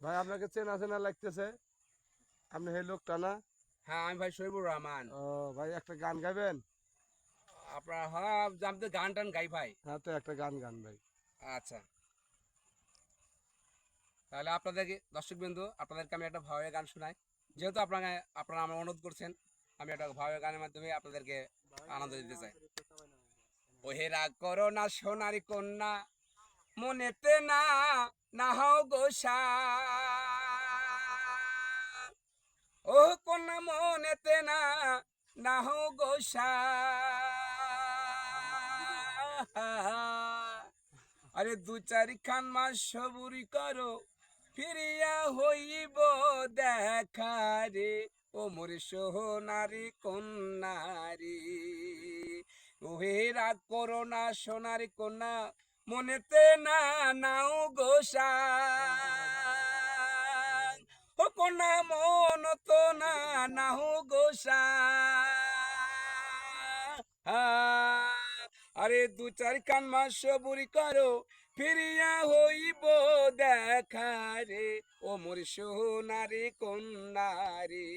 ভাই আপনাকে চেনা চেনা লাগতেছে। আপনি সেই লোকটা না? হ্যাঁ আমি ভাই শহীবুর রহমান। ও ভাই একটা গান গাবেন আপনার হ্যাঁ আমি তো গান টান গাই ভাই। হ্যাঁ তো একটা গান গান ভাই। আচ্ছা। তাহলে আপনাদেরকে দর্শক বিন্দু আপনাদেরকে আমি একটা ভাবের গান শোনাই। যেহেতু আপনারা আপনারা আমার অনুরোধ করছেন আমি একটা ভাবের গানের মাধ্যমে আপনাদেরকে আনন্দ দিতে চাই। ওহে রাগ করো না সোনারি কন্যা, মনেতে না না হও গোসা ও কন্যা, মনেতে না না হও গোসা আরে দু চারি খান মাস সবুরি করো, ফিরিয়া হইব দেখা রে। ও মোর সোনারি কন্যারি ওহে রাগ করো না, সোনারি কন্যা, মনেতে না নাও গোসা ও কন্যা, মন তো না নাও গোসা আরে দু চার কান মাস বুড়ি করো, ফিরিয়া হইব দেখা রে। ও মোর সোনারি কন্যারে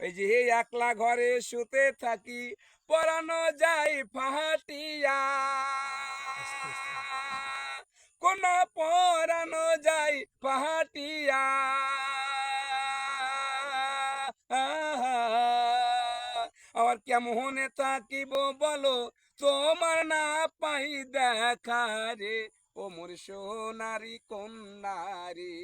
ওই যে একলা ঘরে শুতে থাকি পরানো যায় ফাহাটিয়া কোন পরানো যায় পাহাটিয়া আমার কেমনে থাকিব বলো তোমার না পাই দেখা রে ও মোর সোনারি কন্যারে